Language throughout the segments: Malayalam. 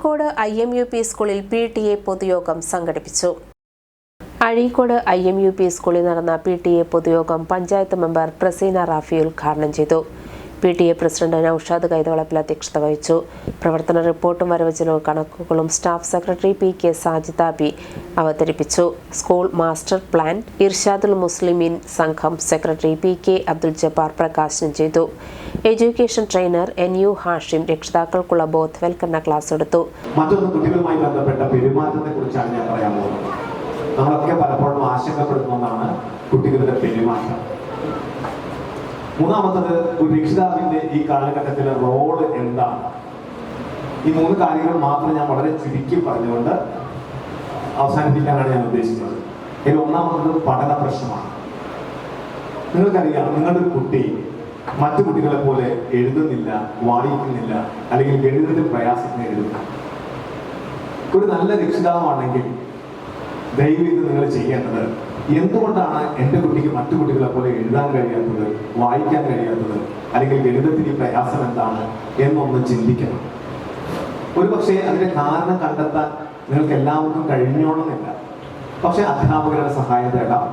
Azhikode I M U P സ്കൂളിൽ പി ടി എ പൊതുയോഗം സംഘടിപ്പിച്ചു. Azhikode I M U P സ്കൂളിൽ നടന്ന പി ടി എ പൊതുയോഗം പഞ്ചായത്ത് മെമ്പർ പ്രസീന റാഫി ഉദ്ഘാടനം ചെയ്തു. P T A president Noushad Kaithavalappil അധ്യക്ഷത വഹിച്ചു. പ്രവർത്തന റിപ്പോർട്ടും വരവ് ചെലവ് കണക്കുകളും staff secretary P K Sajithabi അവതരിപ്പിച്ചു. School master plan Irshadul Muslimeen സംഘം secretary P K Abdul Jabbar പ്രകാശനം ചെയ്തു. Education trainer N U Hashim രക്ഷിതാക്കൾക്കുള്ള ബോധവൽക്കരണ ക്ലാസ് എടുത്തു. ബന്ധപ്പെട്ട ഞാൻ പറയാൻ നമ്മളൊക്കെ പലപ്പോഴും ആശങ്കപ്പെടുന്ന ഒന്നാണ് കുട്ടികളുടെ പെരുമാറ്റം. മൂന്നാമത്തത് ഒരു രക്ഷിതാവിന്റെ ഈ കാലഘട്ടത്തിലെ റോൾ എന്താണ്? ഈ മൂന്ന് കാര്യങ്ങൾ മാത്രം ഞാൻ വളരെ ചുരുക്കി പറഞ്ഞുകൊണ്ട് അവസാനിപ്പിക്കാനാണ് ഞാൻ ഉദ്ദേശിക്കുന്നത് ഇതിൽ ഒന്നാമത്തത് പഠന പ്രശ്നമാണ്. നിങ്ങൾക്കറിയാം നിങ്ങളുടെ കുട്ടി മറ്റു കുട്ടികളെ പോലെ എഴുതുന്നില്ല വായിക്കുന്നില്ല അല്ലെങ്കിൽ ഗണിതത്തിൽ പ്രയാസം എഴുതുന്നു ഒരു നല്ല രക്ഷിതാവാണെങ്കിൽ ദയവ് ഇത് നിങ്ങൾ ചെയ്യേണ്ടത് എന്തുകൊണ്ടാണ് എന്റെ കുട്ടിക്ക് മറ്റു കുട്ടികളെ പോലെ എഴുതാൻ കഴിയാത്തത് വായിക്കാൻ കഴിയാത്തത് അല്ലെങ്കിൽ ഗണിതത്തിന് പ്രയാസം എന്താണ് എന്നൊന്ന് ചിന്തിക്കണം. ഒരുപക്ഷെ അതിന്റെ കാരണം കണ്ടെത്താൻ നിങ്ങൾക്ക് എല്ലാവർക്കും കഴിഞ്ഞോണമെന്നില്ല പക്ഷെ അധ്യാപകരുടെ സഹായം തേടാം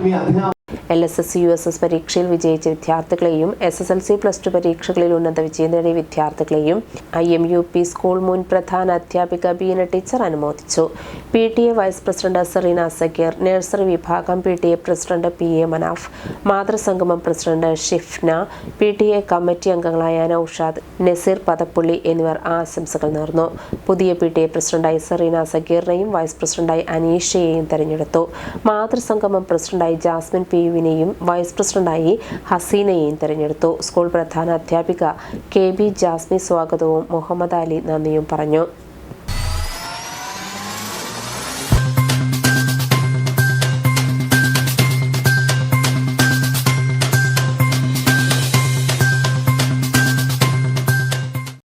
ഇനി അധ്യാപക L S S U S S പരീക്ഷയിൽ വിജയിച്ച വിദ്യാർത്ഥികളെയും S S L C plus two പരീക്ഷകളിൽ ഉന്നത വിജയം നേടിയ വിദ്യാർത്ഥികളെയും I M U P school മുൻ പ്രധാന അധ്യാപിക ബീന ടീച്ചർ അനുമോദിച്ചു. P T A vice president Sereena Sakkeer nursery വിഭാഗം P T A president P A Manaf മാതൃസംഗമം president Shifna P T A committee അംഗങ്ങളായ നൌഷാദ് നസീർ പദപ്പുള്ളി എന്നിവർ ആശംസകൾ നേർന്നു. പുതിയ പി ടി എ പ്രസിഡന്റായി സെറീന സക്കീറിനെയും വൈസ് പ്രസിഡന്റായി അനീഷയെയും തെരഞ്ഞെടുത്തു. മാതൃസംഗമം പ്രസിഡന്റായി ജാസ്മിൻ പി യുവിനെയും വൈസ് പ്രസിഡന്റായി ഹസീനയെയും തെരഞ്ഞെടുത്തു. സ്കൂൾ പ്രധാന അധ്യാപിക കെ ബി ജാസ്മി സ്വാഗതവും മുഹമ്മദ് അലി നന്ദിയും പറഞ്ഞു.